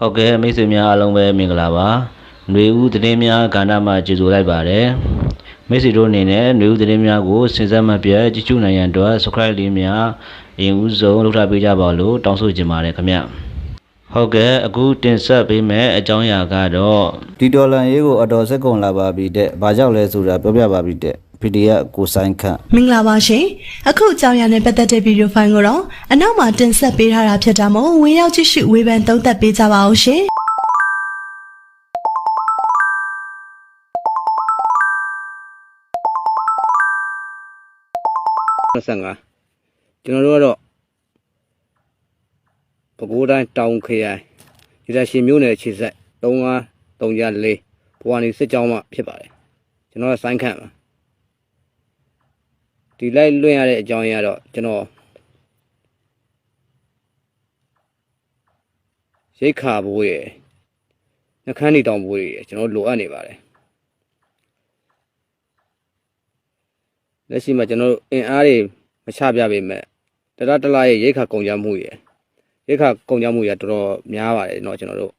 ဟုတ်ကဲ့မိတ်ဆွေများအားလုံးပဲမင်္ဂလာပါຫນွေဦးသတင်းများကဏ္ဍမှာကြိုဆိုလိုက်ပါတယ်မိတ်ဆွေတို့အနေနဲ့ຫນွေဦးသတင်းများကိုစဉ်ဆက်မပြတ်ကြည့်ရှုနိုင်ရန်အတွက် subscribe လေးများအရင်ဦးဆုံးလုပ်ထားပေးကြပါလို့တောင်းဆိုချင်ပါတယ်ခင်ဗျဟုတ်ကဲ့အခုတင်ဆက်ပေးမယ့်အကြောင်းအရာကတော့ ဒီဒေါ်လာရေးကိုအတော်စက်ကုန်လာပါပြီတဲ့။ဘာကြောင့်လဲဆိုတာပြောပြပါပြီတဲ့။ PDF ကိုဆိုင်ခန့်မင်္ဂလာပါရှင်အခုအကြောင်းအရာနဲ့ပတ်သက်တဲ့ဗီဒီယိုဖိုင်ကိုတော့အနောက်မှာတင်ဆက်ပေးထားတာဖြစ်တာမို့ဝင်ရောက်ကြည့်ရှုဝေဖန်သုံးသပ်ပေးကြပါအောင်ရှင်25ကျွန်တော်တို့ကတော့ပဲခူးတိုင်းတောင်ခရိုင်ဒီလက်ရှင်မြို့နယ်ခြေဆက်35 34ဘဝနီစစ်ကြောင်းမှဖြစ်ပါတယ်ကျွန်တော်ကစိုင်းခန့်ပါ ဒီလိုက်လွှင့်ရတဲ့အကြောင်းရင်းကတော့ကျွန်တော်ရိတ်ခါဘိုးရယ်နှခမ်းနေတောင်ဘိုးရယ်ကျွန်တော်လိုအပ်နေပါတယ်လက်ရှိမှာကျွန်တော်တို့အင်အားတွေမချပြပေမဲ့တရတလားရဲ့ရိတ်ခါကုန်ကြမှုရယ်ရိတ်ခါကုန်ကြမှုရယ်တော်တော်များပါတယ်เนาะကျွန်တော်တို့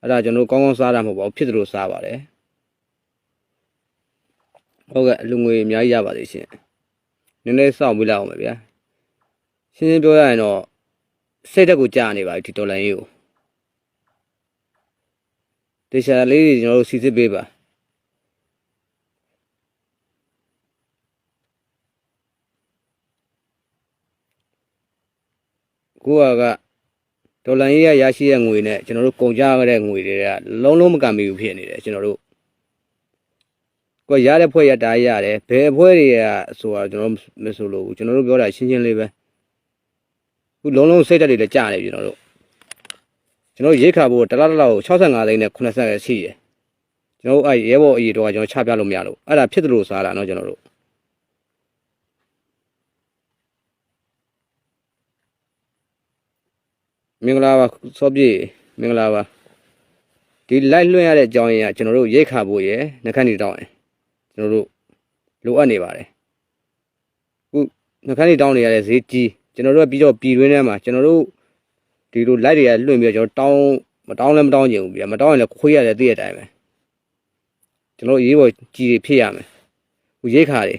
အဲ့ဒါကျွန်တော်တို့ကောင်းကောင်းစားတာမဟုတ်ပါဘူးဖြစ်သလိုစားပါတယ်ဟုတ်ကဲ့အလူငွေအများကြီးရပါသေးရှင် နည်းနည်းစောင့်ပြီးလိုက်အောင်ပဲဗျာရှင်းရှင်းပြောရရင်တော့စိတ်တက်ကိုကြာနေပါပြီဒီဒေါ်လာရေးကိုတေချာလေးတွေကျွန်တော်တို့စီစစ်ပေးပါကိုကကဒေါ်လာရေးရရရှိတဲ့ငွေနဲ့ကျွန်တော်တို့ကုန်ကြရတဲ့ငွေတွေကလုံးလုံးမကံမီဘူးဖြစ်နေတယ်ကျွန်တော်တို့ ကိုယ်ရတဲ့ဖွဲ့ရတားရတယ်ဘယ်အဖွဲ့တွေကဆိုတာကျွန်တော်မဆိုလို့ဘူးကျွန်တော်တို့ပြောတာရှင်းရှင်းလေးပဲခုလုံးလုံးစိတ်ဓာတ်တွေလည်းကြာနေပြီကျွန်တော်တို့ကျွန်တော်ရိတ်ခါဖို့တလားတလားကို65သိန်းနဲ့80ရဲ့ရှိတယ်ကျွန်တော်အဲ့ရဲဘော်အရေးတော့ကျွန်တော်ချပြလို့မရလို့အဲ့ဒါဖြစ်တယ်လို့စားတာနော်ကျွန်တော်တို့မင်္ဂလာပါစောပြေမင်္ဂလာပါဒီ live လွှင့်ရတဲ့အကြောင်းရင်းကကျွန်တော်တို့ရိတ်ခါဖို့ရယ်နှခန့်နေတောင်းရယ် ကျွန်တော်တို့လိုအပ်နေပါတယ်ခုနှခမ်းနေတောင်းနေရတဲ့ဈေးကြီးကျွန်တော်တို့ကပြီးတော့ပြည်တွင်းထဲမှာကျွန်တော်တို့ဒီလိုလိုက်တွေကလွှင့်ပြီးတော့ကျွန်တော်တောင်းမတောင်းလည်းမတောင်းချင်ဘူးဗျာမတောင်းရင်လည်းခွေးရတယ်သိတဲ့အတိုင်းပဲကျွန်တော်ရေးပေါ်ကြီးတွေဖြစ်ရမယ်ခုရိတ်ခါတွေ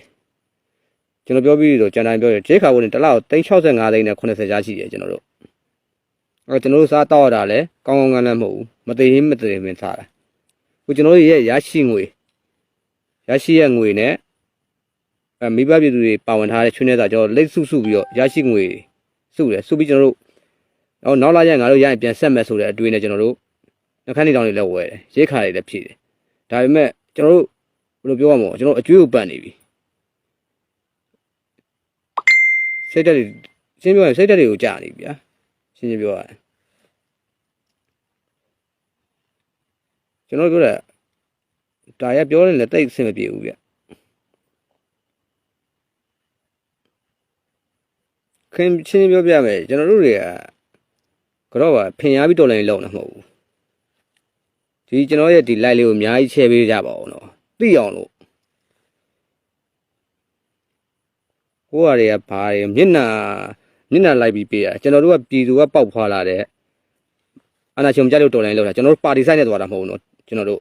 ကျွန်တော်ပြောပြီးတော့ကျန်တိုင်းပြောရရိတ်ခါဖို့နေတစ်လောက်365သိန်းနဲ့80ကြားရှိတယ်ကျွန်တော်တို့အဲ့ကျွန်တော်တို့စားတောက်ရတာလဲကောင်းကောင်းကန်းလည်းမဟုတ်ဘူးမသေးရင်မသေးရင်စားတာခုကျွန်တော်တို့ရဲ့ရရှိငွေ ရရှိရဲ့ငွေနဲ့အဲမိဘပြည်သူတွေပါဝင်ထားတဲ့ချွေးနေတာကျွန်တော်လိတ်စုစုပြီးတော့ရရှိငွေစုတယ်စုပြီးကျွန်တော်တို့နောက်နောက်လာရက်ငါတို့ရရင်ပြန်ဆက်မယ်ဆိုတဲ့အတွေ့နဲ့ကျွန်တော်တို့နှခမ်းနေတောင်တွေလည်းဝယ်တယ်ရိတ်ခါတွေလည်းဖြည့်တယ်ဒါပေမဲ့ကျွန်တော်တို့ဘယ်လိုပြောရမလဲကျွန်တော်အကျွေးကိုပတ်နေပြီစိတ်ဓာတ်တွေရှင်းပြောရင်စိတ်ဓာတ်တွေကိုကြာနေပြီဗျာရှင်းရှင်းပြောရရင်ကျွန်တော်ပြောတာ ဒါရပြောရင်လည်းတိတ်အဆင်မပြေဘူးဗျခင်ချင်းပြောပြမယ်ကျွန်တော်တို့တွေကကတော့ပါဖင်ရပြီးတော်လိုင်းလောက်နေမဟုတ်ဘူးဒီကျွန်တော်ရဲ့ဒီ live လေးကိုအများကြီး share ပေးကြပါအောင်နော်သိအောင်လို့ဟိုဟာတွေကဘာတွေမျက်နှာမျက်နှာလိုက်ပြီးပေးတာကျွန်တော်တို့ကပြည်သူကပောက်ဖွာလာတဲ့အနာရှင်ကြလို့တော်လိုင်းလောက်တာကျွန်တော်တို့ပါတီဆိုင်နဲ့သွားတာမဟုတ်ဘူးနော်ကျွန်တော်တို့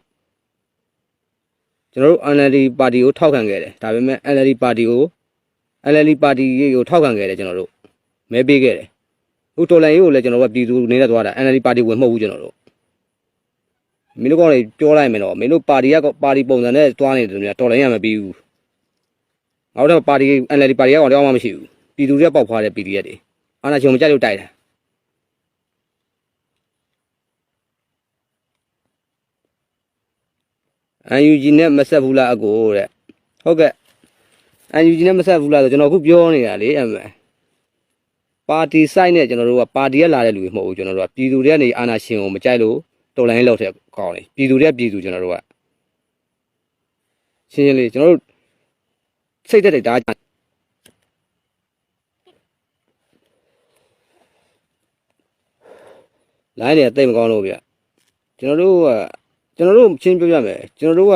ကျွန်တော်တို့ NLD ပါတီကိုထောက်ခံခဲ့တယ်ဒါပေမဲ့ NLD ပါတီကို NLD ပါတီကိုထောက်ခံခဲ့တယ်ကျွန်တော်တို့မဲပေးခဲ့တယ်ဟိုတော်လိုင်းကိုလည်းကျွန်တော်တို့ကပြည်သူနေနဲ့သွားတာ NLD ပါတီဝင်မဟုတ်ဘူးကျွန်တော်တို့မင်းတို့ကောင်တွေပြောလိုက်မယ်တော့မင်းတို့ပါတီကပါတီပုံစံနဲ့သွားနေတယ်များတော်လိုင်းရမပြီးဘူးငါတို့ကပါတီ NLD ပါတီကကောင်တယောက်မှမရှိဘူးပြည်သူတွေကပေါက်ဖွားတဲ့ PDF တွေအာနာချုံမကြိုက်လို့တိုက်တာအန်ယူ ဂျီနဲ့မဆက်ဘူးလားအကိုတဲ့ဟုတ်ကဲ့အန်ယူဂျီနဲ့မဆက်ဘူးလားဆိုကျွန်တော်အခုပြောနေတာလေအမေပါတီဆိုင်နဲ့ကျွန်တော်တို့ကပါတီကလာတဲ့လူတွေမဟုတ်ဘူးကျွန်တော်တို့ကပြည်သူတွေကနေအာနာရှင်ကိုမကြိုက်လို့တော်လိုင်းလောက်တဲ့ကောင်းတယ်ပြည်သူတွေကပြည်သူကျွန်တော်တို့ကရှင်းရှင်းလေးကျွန်တော်တို့စိတ်သက်တွေဒါလိုင်းတွေကတိတ်မကောင်းလို့ဗျကျွန်တော်တို့က ကျွန်တော်တို့ချင်းပြောပြမယ်ကျွန်တော်တို့က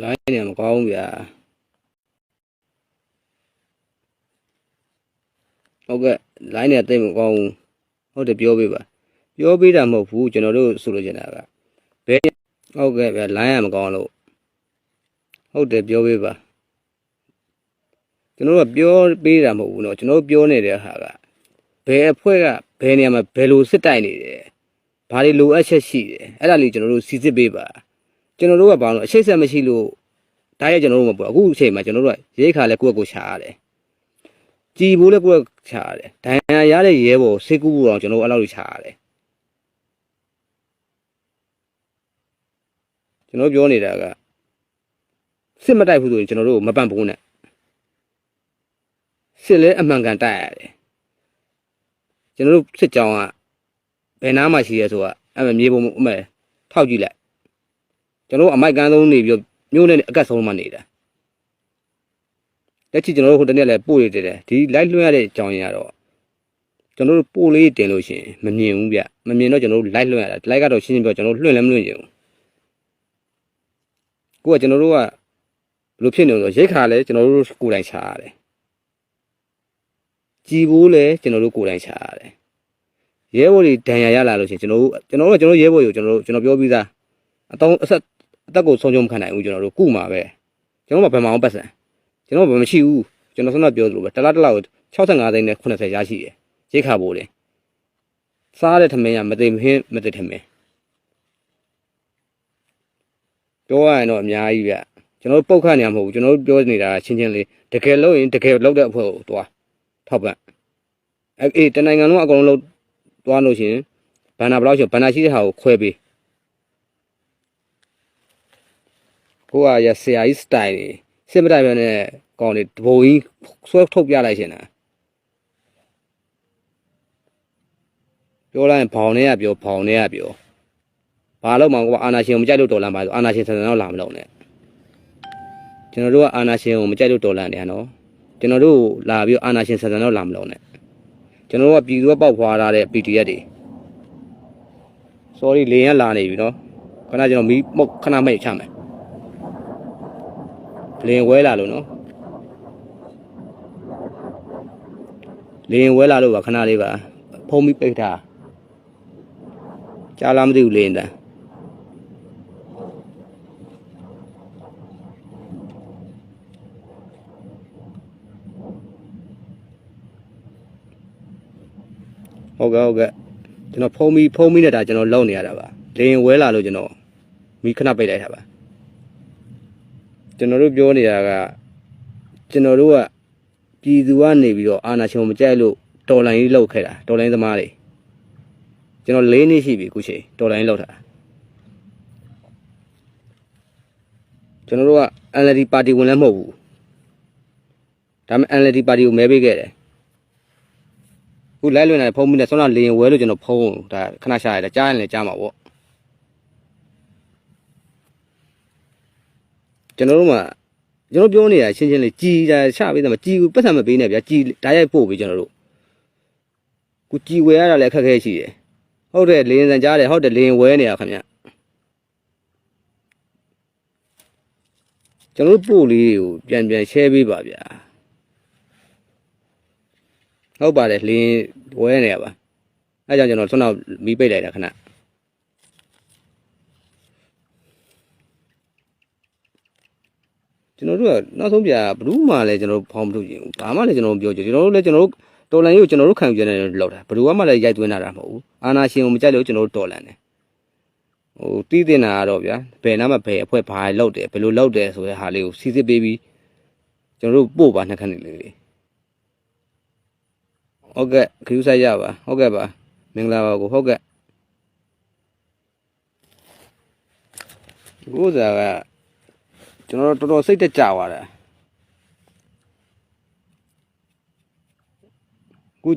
လိုင်းတွေကမကောင်းဘူးဗျာဟုတ်ကဲ့လိုင်းတွေကတိတ်မကောင်းဘူးဟုတ်တယ်ပြောပေးပါ ပြောပေးတာမဟုတ်ဘူးကျွန်တော်တို့ဆိုလိုချင်တာကဘယ်ဟုတ်ကဲ့ဗျာလိုင်းရမကောင်းလို့ဟုတ်တယ်ပြောပေးပါကျွန်တော်တို့ကပြောပေးတာမဟုတ်ဘူးเนาะကျွန်တော်တို့ပြောနေတဲ့ဟာကဘယ်အဖွဲ့ကဘယ်နေရာမှာဘယ်လိုစစ်တိုက်နေတယ် ဘာတွေလိုအပ်ချက်ရှိတယ်အဲ့ဒါလေးကျွန်တော်တို့စီစစ်ပေးပါကျွန်တော်တို့ကဘာလို့အရှိတ်ဆက်မရှိလို့ဒါရဲ့ကျွန်တော်တို့မပေါ့အခုအချိန်မှာကျွန်တော်တို့ကရိတ်ခါလဲကိုယ့်အကိုရှာရတယ်ကြည်ဖို့လဲကိုယ့်အရှာရတယ်ဒဏ်ရာရတဲ့ရဲဘော်စိတ်ကူးဖို့တော့ကျွန်တော်တို့အဲ့လောက်ရှာရတယ်ကျွန်တော်ပြောနေတာကစစ်မတိုက်ဘူးဆိုရင်ကျွန်တော်တို့ကိုမပန့်ဘူးနဲ့စစ်လဲအမှန်ကန်တိုက်ရတယ်ကျွန်တော်တို့စစ်ကြောင်းက ဘယ်နားမှာရှိရဲဆိုတာအဲ့မမြေပုံအမဲထောက်ကြည့်လိုက်ကျွန်တော်တို့အမိုက်ကန်းဆုံးနေပြီးတော့မြို့နဲ့အကတ်ဆုံးမှနေတာလက်ချီကျွန်တော်တို့ဟိုတနေ့လည်းပို့ရတဲ့တယ်ဒီလိုက်လွှင့်ရတဲ့အကြောင်းရင်းကတော့ကျွန်တော်တို့ပို့လေးတင်လို့ရှိရင်မမြင်ဘူးဗျမမြင်တော့ကျွန်တော်တို့လိုက်လွှင့်ရတာလိုက်ကတော့ရှင်းရှင်းပြောကျွန်တော်တို့လွှင့်လည်းမလွှင့်ချင်ဘူးကိုကကျွန်တော်တို့ကဘယ်လိုဖြစ်နေလဲဆိုတော့ရိတ်ခါလဲကျွန်တော်တို့ကိုယ်တိုင်ချားရတယ်ကြည်ဘူးလဲကျွန်တော်တို့ကိုယ်တိုင်ချားရတယ် ရဲဘော်တွေဒဏ်ရာရလာလို့ရှိရင်ကျွန်တော်တို့ကျွန်တော်တို့ကကျွန်တော်ရဲဘော်တွေကိုကျွန်တော်တို့ကျွန်တော်ပြောပြီးသားအတောင်းအဆက်အသက်ကိုဆုံးချုံမခံနိုင်ဘူးကျွန်တော်တို့ကုမှာပဲကျွန်တော်ကဘယ်မှာအောင်ပတ်စံကျွန်တော်ကဘယ်မရှိဘူးကျွန်တော်ဆုံးတော့ပြောသလိုပဲတစ်လားတစ်လားကို65သိန်းနဲ့80ရရှိတယ်ရိတ်ခါပိုးတယ်စားတဲ့ထမင်းကမသိမဟင်းမသိထမင်းပြောရရင်တော့အများကြီးဗျကျွန်တော်တို့ပုတ်ခတ်နေမှာမဟုတ်ဘူးကျွန်တော်တို့ပြောနေတာချင်းချင်းလေးတကယ်လို့ရင်တကယ်လောက်တဲ့အဖွဲ့ကိုသွားထောက်ပံ့အဲအေးတနိုင်ငံလုံးအကုန်လုံး သွားလို့ရှိရင်ဘန်နာဘယ်လောက်ရှိဘန်နာရှိတဲ့ဟာကိုခွဲပေးကိုကရဆရာကြီးစတိုင်နေစစ်မတိုင်ပြန်တဲ့ကောင်တွေတဘိုးကြီးဆွဲထုတ်ပြလိုက်ရှင်တာပြောလိုက်ရင်ဘောင်နဲ့ရပြောဘောင်နဲ့ရပြောဘာလို့မှကိုကအာနာရှင်ကိုမကြိုက်လို့တော်လန်ပါဆိုအာနာရှင်ဆန်ဆန်တော့လာမလို့နဲ့ကျွန်တော်တို့ကအာနာရှင်ကိုမကြိုက်လို့တော်လန်တယ်နော်ကျွန်တော်တို့လာပြီးတော့အာနာရှင်ဆန်ဆန်တော့လာမလို့နဲ့ ကျွန်တော်တို့ကပြည်သူကပေါက်ဖွာထားတဲ့ PDF တွေ sorry လင်းရလာနေပြီနော်ခဏကျွန်တော်မီးမုတ်ခဏမိတ်ချမယ်လင်းဝဲလာလို့နော်လင်းဝဲလာလို့ပါခဏလေးပါဖုံးပြီးပိတ်ထားကြားလားမသိဘူးလင်းတန်း ဟုတ်ကဲ့ဟုတ်ကဲ့ကျွန်တော်ဖုံးပြီးဖုံးပြီးနေတာကျွန်တော်လုံနေရတာပါလေရင်ဝဲလာလို့ကျွန်တော်မိခဏပိတ်လိုက်တာပါကျွန်တော်တို့ပြောနေတာကကျွန်တော်တို့ကပြည်သူကနေပြီးတော့အာဏာရှင်ကိုမကြိုက်လို့တော်လိုင်းကြီးလောက်ခဲ့တာတော်လိုင်းသမားတွေကျွန်တော်၄နှစ်ရှိပြီခုချိန်တော်လိုင်းလောက်တာကျွန်တော်တို့က NLD ပါတီဝင်လည်းမဟုတ်ဘူးဒါပေမဲ့ NLD ပါတီကိုမဲပေးခဲ့တယ် ခုလိုက်လွင်နေဖုံးမိနေဆွမ်းလာလေရင်ဝဲလို့ကျွန်တော်ဖုံးဒါခဏရှာရတယ်ကြားရင်လည်းကြားမှာပေါ့ကျွန်တော်တို့မှာကျွန်တော်ပြောနေတာရှင်းရှင်းလေးကြည်တာချပေးတယ်မကြည်ဘူးပတ်စံမပေးနဲ့ဗျာကြည်ဓာတ်ရိုက်ပို့ပေးကျွန်တော်တို့ခုကြည်ဝဲရတာလည်းအခက်အခဲရှိတယ်ဟုတ်တယ်လေရင်စံကြားတယ်ဟုတ်တယ်လေရင်ဝဲနေတာခင်ဗျကျွန်တော်တို့ပို့လေးကိုပြန်ပြန် share ပေးပါဗျာ ဟုတ်ပါတယ်လင်းဝဲနေရပါအဲကြောင့်ကျွန်တော်ဆွမ်းတော့မီးပိတ်လိုက်တာခဏကျွန်တော်တို့ကနောက်ဆုံးပြဘဘူးမှလည်းကျွန်တော်ဖောင်းမထုတ်ချင်ဘူးဘာမှလည်းကျွန်တော်မပြောချင်ကျွန်တော်တို့လည်းကျွန်တော်တို့တော်လန်ကြီးကိုကျွန်တော်တို့ခံယူနေတယ်လောက်တာဘဘူးမှလည်းရိုက်သွင်းတာတာမဟုတ်ဘူးအာနာရှင်ကိုမကြိုက်လို့ကျွန်တော်တို့တော်လန်တယ်ဟိုတီးတင်တာကတော့ဗျာဘယ်နားမှာဘယ်အဖွဲ့ဘာလောက်တယ်ဘယ်လိုလောက်တယ်ဆိုတဲ့ဟာလေးကိုစီစစ်ပေးပြီးကျွန်တော်တို့ပို့ပါနှက်ခမ်းနေလေးလေး ဟုတ်ကဲ့ခရူးဆိုင်ရပါဟုတ်ကဲ့ပါမင်္ဂလာပါကိုဟုတ်ကဲ့ကိုစားကကျွန်တော်တော်တော်စိတ်တက်ကြသွားတာကို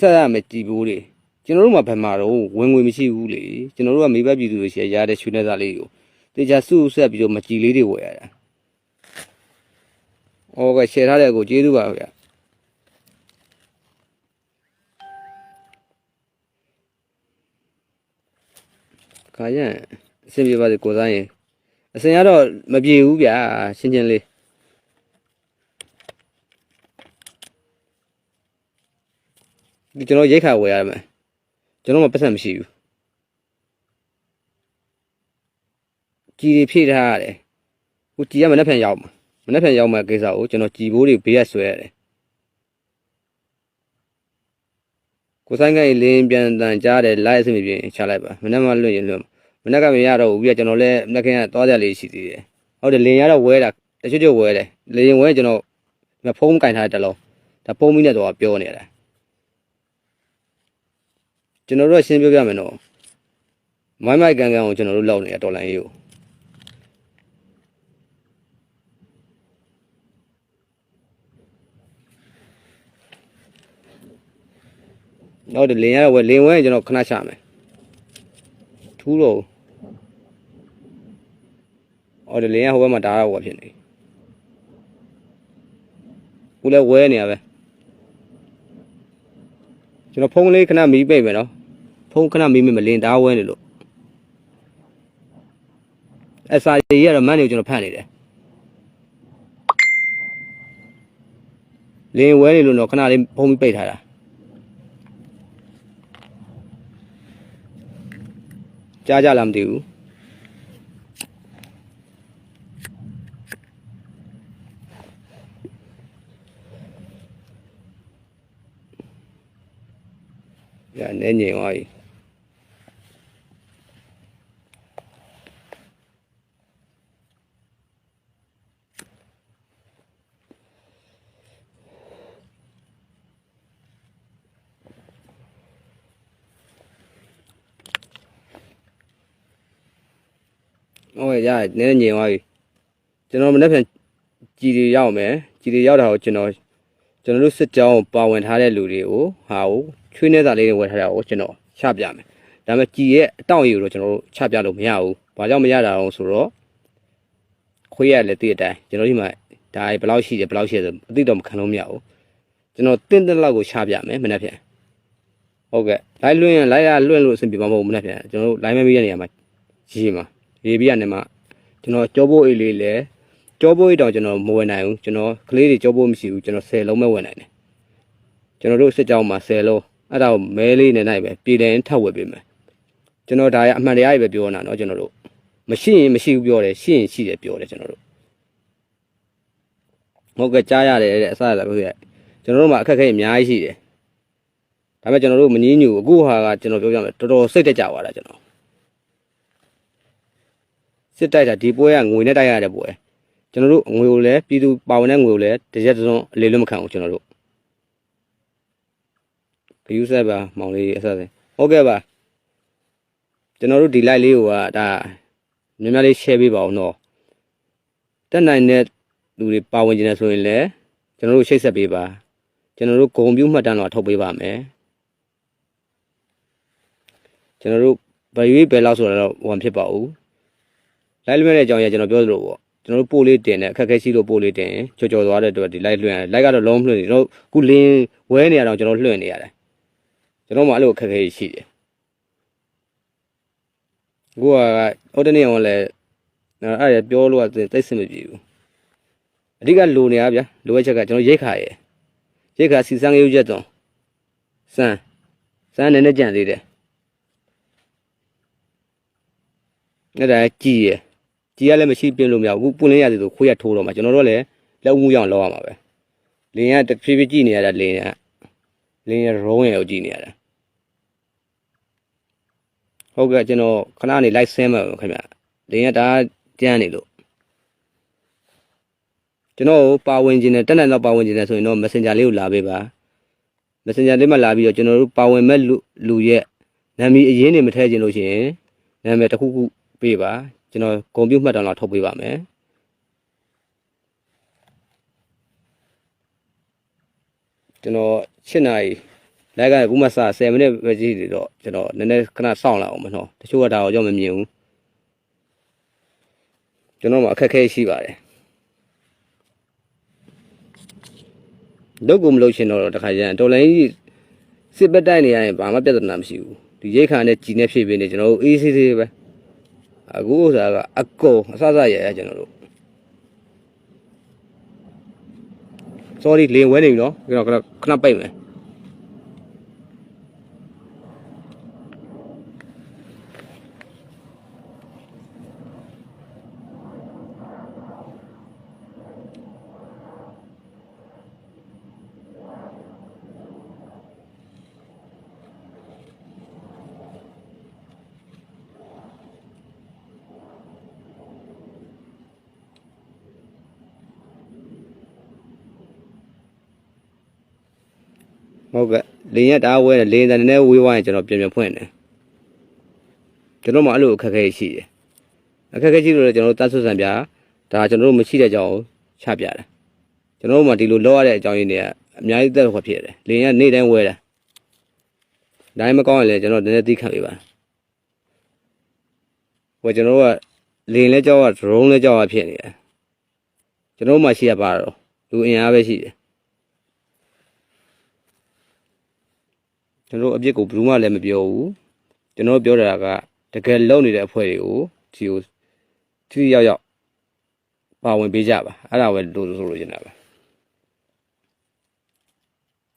ဆက်ရမယ်ကြည်ဘူးလေကျွန်တော်တို့မှဘယ်မှာတော့ဝင်ငွေမရှိဘူးလေကျွန်တော်တို့ကမိဘပြည်သူတွေရှယ်ရတဲ့ချွေးနေသားလေးကိုတေချာစုဆက်ပြီးတော့မကြည်လေးတွေဝယ်ရတာဟုတ်ကဲ့ရှယ်ထားတဲ့ကိုကျေးဇူးပါဗျာ ခါရင်အဆင်ပြေပါစေကိုစားရင်အစင်ကတော့မပြေဘူးဗျာရှင်းချင်းလေးဒီကျွန်တော်ရိတ်ခါဝယ်ရမယ်ကျွန်တော်မှပတ်စံမရှိဘူးကြီးတွေဖြည့်ထားရတယ်ဟိုကြီးကမနေ့ဖြန်ရောက်မှာမနေ့ဖြန်ရောက်မှာကိစ္စကိုကျွန်တော်ကြီးဘိုးတွေဘေးရဆွဲရတယ် ကိုဆိုင်ကလင်းပြန်တန်ကြားတယ်လိုက်အစမပြေချလိုက်ပါမနေ့မှလွတ်ရင်လွတ်မနေ့ကမရတော့ဘူးပြီးတော့ကျွန်တော်လည်းမနေ့ကသွားကြလေးရှိသေးတယ်ဟုတ်တယ်လင်းရတော့ဝဲတာတချို့ချို့ဝဲတယ်လင်းဝဲကျွန်တော်ဒီဖုန်းကင်ထားတဲ့တလုံးဒါဖုန်းမီးနဲ့တော့ပြောနေရတယ်ကျွန်တော်တို့ကရှင်းပြပြမယ်နော်မိုင်းမိုက်ကန်ကန်ကိုကျွန်တော်တို့လောက်နေတာတော်လိုင်းရေးကို တော့ဒီလင်းရတော့ဝယ်လင်းဝဲကျွန်တော်ခဏချမယ်ထူးတော့အော်ဒီလင်းရဟိုဘက်မှာဒါတော့ဟိုဖြစ်နေခုလည်းဝဲနေရပဲကျွန်တော်ဖုန်းလေးခဏမီးပိတ်မယ်နော်ဖုန်းခဏမေးမိမလင်သားဝဲနေလို့အစာရီရတော့မန်းနေကိုကျွန်တော်ဖတ်နေတယ်လင်းဝဲနေလို့တော့ခဏလေးဖုန်းပြီးပိတ်ထားတာ ကြားကြလားမသိဘူးညနေငြိမ်သွားပြီ ဟုတ်ကဲ့ ရတယ်နည်းနည်းညင်သွားပြီကျွန်တော်မနေ့ပြန်ကြည်တွေရောက်မယ်ကြည်တွေရောက်တာကိုကျွန်တော်ကျွန်တော်တို့စစ်ကြောင်းပါဝင်ထားတဲ့လူတွေကိုဟာကိုချွေးနေတာလေးတွေဝယ်ထားတာကိုကျွန်တော်ချပြမယ်ဒါပေမဲ့ကြည်ရဲ့အတောင့်အယူကိုကျွန်တော်တို့ချပြလို့မရဘူးဘာကြောင့်မရတာအောင်ဆိုတော့ခွေးရလည်းတည့်တဲ့အတိုင်းကျွန်တော်ဒီမှာဒါဘယ်လောက်ရှိတယ်ဘယ်လောက်ရှိတယ်ဆိုအသိတော့မခံလို့မရဘူးကျွန်တော်တင်းတဲ့လောက်ကိုချပြမယ်မနေ့ပြန်ဟုတ်ကဲ့လိုက်လွှင့်ရင်လိုက်ရလွှင့်လို့အဆင်ပြေမှာမဟုတ်ဘူးမနေ့ပြန်ကျွန်တော်တို့ line မမေးရနေရမှာရေးမှာရေပြရနေမှာ ကျွန်တော်ကြောပိုးအိတ်လေးလဲကြောပိုးအိတ်တောင်ကျွန်တော်မဝယ်နိုင်ဘူးကျွန်တော်ကလေးတွေကြောပိုးမရှိဘူးကျွန်တော်10လုံးပဲဝယ်နိုင်တယ်ကျွန်တော်တို့စစ်ကြောင်းမှာ10လုံးအဲ့ဒါကိုမဲလေးနဲ့နိုင်ပဲပြည်တယ်ထပ်ဝယ်ပေးမယ်ကျွန်တော်ဒါရအမှန်တရားကြီးပဲပြောနေတာเนาะကျွန်တော်တို့မရှိရင်မရှိဘူးပြောတယ်ရှိရင်ရှိတယ်ပြောတယ်ကျွန်တော်တို့ဟုတ်ကဲ့ကြားရတယ်တဲ့အစရတာပြောရကျွန်တော်တို့မှာအခက်အခဲအများကြီးရှိတယ်ဒါပေမဲ့ကျွန်တော်တို့မငင်းညူအခုဟာကကျွန်တော်ပြောပြမယ်တော်တော်စိတ်တက်ကြသွားတာကျွန်တော် စစ်တိုက်တာဒီပွဲကငွေနဲ့တိုက်ရတဲ့ပွဲကျွန်တော်တို့ငွေကိုလည်းပြည်သူပါဝင်တဲ့ငွေကိုလည်းတစ်ရက်သုံးအလေးလွတ်မခံဘူးကျွန်တော်တို့ဘယူဆက်ပါမောင်လေးအဆက်စဟုတ်ကဲ့ပါကျွန်တော်တို့ဒီ live လေးကိုကဒါများများလေး share ပေးပါအောင်နော်တက်နိုင်တဲ့လူတွေပါဝင်ကြတယ်ဆိုရင်လည်းကျွန်တော်တို့ချိတ်ဆက်ပေးပါကျွန်တော်တို့ဂုံပြူမှတ်တမ်းတော့ထုတ်ပေးပါမယ်ကျွန်တော်တို့ဘယ်ရွေးဘယ်လောက်ဆိုတာတော့ဝန်ဖြစ်ပါဘူး လိုက်လွှင့်တဲ့အကြောင်းရကျွန်တော်ပြောသလိုပေါ့ကျွန်တော်တို့ပို့လေးတင်တယ်အခက်အခဲရှိလို့ပို့လေးတင်ရင်ကြော်ကြော်သွားတဲ့အတွက်ဒီလိုက်လွှင့်ရတယ်လိုက်ကတော့လုံးလွှင့်နေကျွန်တော်ခုလင်းဝဲနေရတော့ကျွန်တော်လွှင့်နေရတယ်ကျွန်တော်မှအဲ့လိုအခက်အခဲရှိတယ်ကိုကဟိုတနေ့အောင်လဲအဲ့ဒါပြောလို့ကတိတ်စင်မပြေဘူးအဓိကလိုနေရဗျာလိုအပ်ချက်ကကျွန်တော်ရိတ်ခါရယ်ရိတ်ခါစီစံရုပ်ချက်တော့စမ်းစမ်းနေနေကြံသေးတယ်အဲ့ဒါကြည်ရယ် ကြည်ရလည်းမရှိပြင်လို့မရဘူးပွင့်လင်းရသေးဆိုခွေးရထိုးတော့မှာကျွန်တော်တို့လည်းလက်မှုရအောင်လောက်ရမှာပဲလင်းရတဖြည်းဖြည်းကြည့်နေရတာလင်းရလင်းရရုံးရကိုကြည့်နေရတာဟုတ်ကဲ့ကျွန်တော်ခဏနေလိုက်ဆင်းမှာခင်ဗျလင်းရဒါကြမ်းနေလို့ကျွန်တော်ပါဝင်ခြင်းနဲ့တက်နိုင်တော့ပါဝင်ခြင်းနဲ့ဆိုရင်တော့ Messenger လေးကိုလာပေးပါ Messenger လေးမှာလာပြီးတော့ကျွန်တော်တို့ပါဝင်မဲ့လူလူရဲ့နာမည်အရင်းတွေမထည့်ခြင်းလို့ရှိရင်နာမည်တစ်ခုခုပေးပါ ကျွန်တော်ကွန်ပျူတာမှတ်တမ်းလာထုတ်ပေးပါမယ်ကျွန်တော်7နာရီလိုက်ကအခုမှစ10မိနစ်ပဲကြည့်နေတော့ကျွန်တော်နည်းနည်းခဏစောင့်လာအောင်မနော်တချို့ကဒါတော့ကြောက်မမြင်ဘူးကျွန်တော်မှအခက်အခဲရှိပါတယ်လုပ်ကိုမလုပ်ရှင်တော့တခါကျရင်တော်လိုင်းကြီးစစ်ပတ်တိုက်နေရရင်ဘာမှပြဿနာမရှိဘူးဒီရိတ်ခါနဲ့ကြည်နေဖြစ်ပြီးနေကျွန်တော်တို့အေးဆေးဆေးပဲ အခုဥစ္စာကအကုန်အစစရရကျွန်တော်တို့ sorry လင်းဝဲနေပြီနော်ကျွန်တော်ခဏခဏပိတ်မယ် ဟုတ်ကဲ့လင်းရက်တားဝဲတယ်လင်းတန်နဲ့ဝေးဝိုင်းကျွန်တော်ပြန်ပြန်ဖွင့်တယ်ကျွန်တော်မှအဲ့လိုအခက်အခဲရှိတယ်အခက်အခဲရှိလို့လည်းကျွန်တော်တို့တတ်ဆွဆန်ပြဒါကျွန်တော်တို့မရှိတဲ့အကြောင်းကိုချပြတယ်ကျွန်တော်တို့မှဒီလိုလောက်ရတဲ့အကြောင်းရင်းတွေကအများကြီးတက်ခွက်ဖြစ်တယ်လင်းရက်နေ့တိုင်းဝဲတယ်ဒါမှမကောင်းရင်လည်းကျွန်တော်နည်းနည်းသိခံပေးပါဟိုကျွန်တော်တို့ကလင်းလဲကြောက်က drone လဲကြောက်ကဖြစ်နေတယ်ကျွန်တော်တို့မှရှိရပါတော့လူအင်အားပဲရှိတယ် ကျွန်တော်တို့အပြစ်ကိုဘယ်သူမှလည်းမပြောဘူးကျွန်တော်တို့ပြောတာကတကယ်လုံနေတဲ့အဖွဲ့တွေကိုဒီကိုထိထိရောက်ရောက်ပါဝင်ပေးကြပါအဲ့ဒါပဲလို့ဆိုလို့နေတာပဲ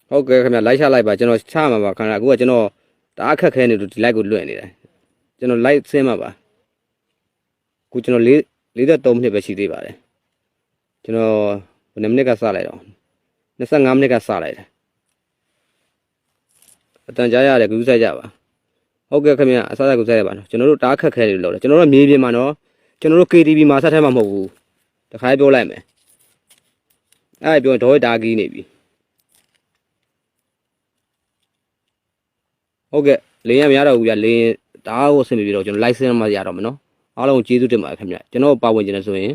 ဟုတ်ကဲ့ခင်ဗျလိုက်ချလိုက်ပါကျွန်တော်ချမှာပါခဏအခုကကျွန်တော်တအားခက်ခဲနေလို့ဒီ live ကိုလွှင့်နေတယ်ကျွန်တော် live ဆင်းမှာပါအခုကျွန်တော်၄43မိနစ်ပဲရှိသေးပါတယ်ကျွန်တော်ဘယ်နှစ်မိနစ်ကစလိုက်တော့25မိနစ်ကစလိုက်တယ် အတန်ကြားရတယ်ကူးဆိုင်ကြပါဟုတ်ကဲ့ခင်ဗျအစားအစာကူးဆိုင်ရပါနော်ကျွန်တော်တို့တားခက်ခဲတယ်လို့ပြောတယ်ကျွန်တော်တို့မြေပြင်မှာနော်ကျွန်တော်တို့ KTV မှာဆက်ထဲမှာမဟုတ်ဘူးတခါပြောလိုက်မယ်အဲ့ဒါပြောရင်ဒေါ်တာကီးနေပြီဟုတ်ကဲ့လင်းရမရတော့ဘူးဗျလင်းဒါကိုဆင်ပြေတော့ကျွန်တော် license မှရတော့မယ်နော်အားလုံးကျေးဇူးတင်ပါတယ်ခင်ဗျကျွန်တော်ပါဝင်ခြင်းနဲ့ဆိုရင်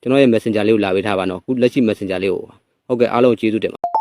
ကျွန်တော်ရဲ့ messenger လေးကိုလာပေးထားပါနော်အခုလက်ရှိ messenger လေးကိုဟုတ်ကဲ့အားလုံးကျေးဇူးတင်ပါ